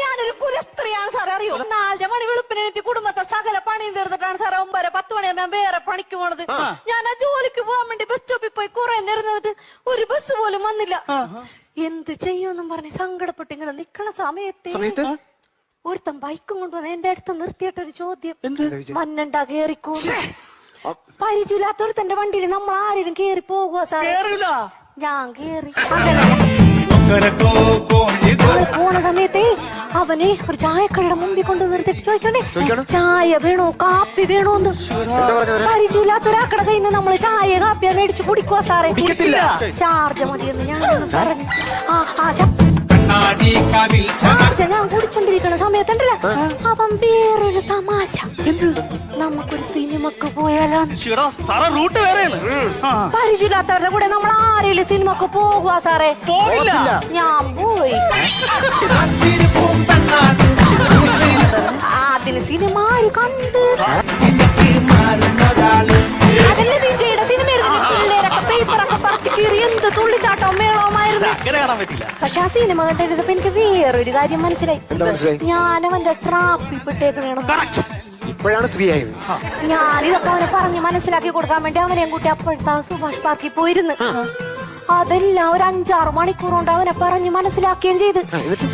ഞാനൊരു കുലസ്ത്രീയാണ് സാറേ അറിയോ? നാലര മണി വെളുപ്പിനെത്തി കുടുംബത്തെ സകല പണിയും തീർത്തിട്ടാണ് സാറേ ഒമ്പര പത്ത് മണിയാകുമ്പോ വേറെ പണിക്ക് പോണത്. ഞാൻ ആ ജോലിക്ക് പോകാൻ വേണ്ടി ബസ് സ്റ്റോപ്പിൽ പോയി കുറെ നേരം ഒരു ബസ് പോലും വന്നില്ല. എന്ത് ചെയ്യുമെന്നും പറഞ്ഞ് സങ്കടപ്പെട്ട് ഇങ്ങനെ നിക്കണ സമയത്ത്? ഒരുത്തൻ ബൈക്കും കൊണ്ടുവന്ന് എന്റെ അടുത്ത് നിർത്തിയിട്ടൊരു ചോദ്യം. എന്ത്? മന്നണ്ടാ കേറിക്കോ? പരിചയമില്ലാത്തൊരുത്തന്റെ വണ്ടിയിൽ നമ്മൾ ആരെയും കേറി പോകുക സാറേ? കേറില്ല. ഞാൻ കേറി. പോണ സമയത്തേ അവനെ ഒരു ചായക്കടയുടെ മുമ്പിൽ കൊണ്ട് നിർത്തി. ചോദിക്കണേ ചോദിക്കാണ്? ചായ വേണോ കാപ്പി വേണോന്ന് പരിചയമില്ലാത്ത ഒരാക്കട പരിചയമില്ലാത്തൊരാക്കടെ കയ്യിൽ നിന്ന് നമ്മൾ ചായ കാപ്പിയാ മേടിച്ച് കുടിക്കുക സാറേ? ചാർജ് മതിയെന്ന് ഞാനൊന്ന് പറഞ്ഞു. ആ ആ ചാർജ ഞാൻ കുടിച്ചോണ്ടിരിക്കണ സമയത്തുണ്ടല്ല. അവൻ വേറൊരു തമാശ. എന്ത്? നമുക്കൊരു സിനിമക്ക് പോയാലോ? റൂട്ട് വേറെയാണ്. പരിചയമില്ലാത്തവരുടെ കൂടെ നമ്മൾ ആരെങ്കിലും സിനിമക്ക് പോകുക സാറേ? ഞാൻ പോയി. കണ്ട്. എനിക്ക് മാറുന്നൊരാൾ അതല്ലേ വിജയുടെ സിനിമ പിള്ളേരൊക്കെ പേപ്പറൊക്കെ പറത്തി കീറി എന്ത് തുള്ളിച്ചാട്ടവും മേളവുമായിരുന്നു അങ്ങനെ കാണാൻ പറ്റില്ല. പക്ഷെ ആ സിനിമ കണ്ടിരുന്നപ്പോ എനിക്ക് വേറൊരു കാര്യം മനസ്സിലായി. എന്താ മനസ്സിലായി? ഞാൻ അവന്റെ ട്രാപ്പിൽ പെട്ടേക്കണേണം ഇപ്പോഴാണ് സ്ത്രീ ആയത് ഞാൻ ഇതൊക്കെ അവനെ പറഞ്ഞ് മനസ്സിലാക്കി കൊടുക്കാൻ വേണ്ടി അവനെയും കൂട്ടി അപ്പോഴത്തെ ആ സുഭാഷ് പാർക്കിൽ പോയിരുന്നു. അതെല്ലാം ഒരു അഞ്ചാറ് മണിക്കൂർ കൊണ്ട് അവനെ പറഞ്ഞ് മനസ്സിലാക്കുകയും ചെയ്ത്. ആ, എന്നിട്ട്?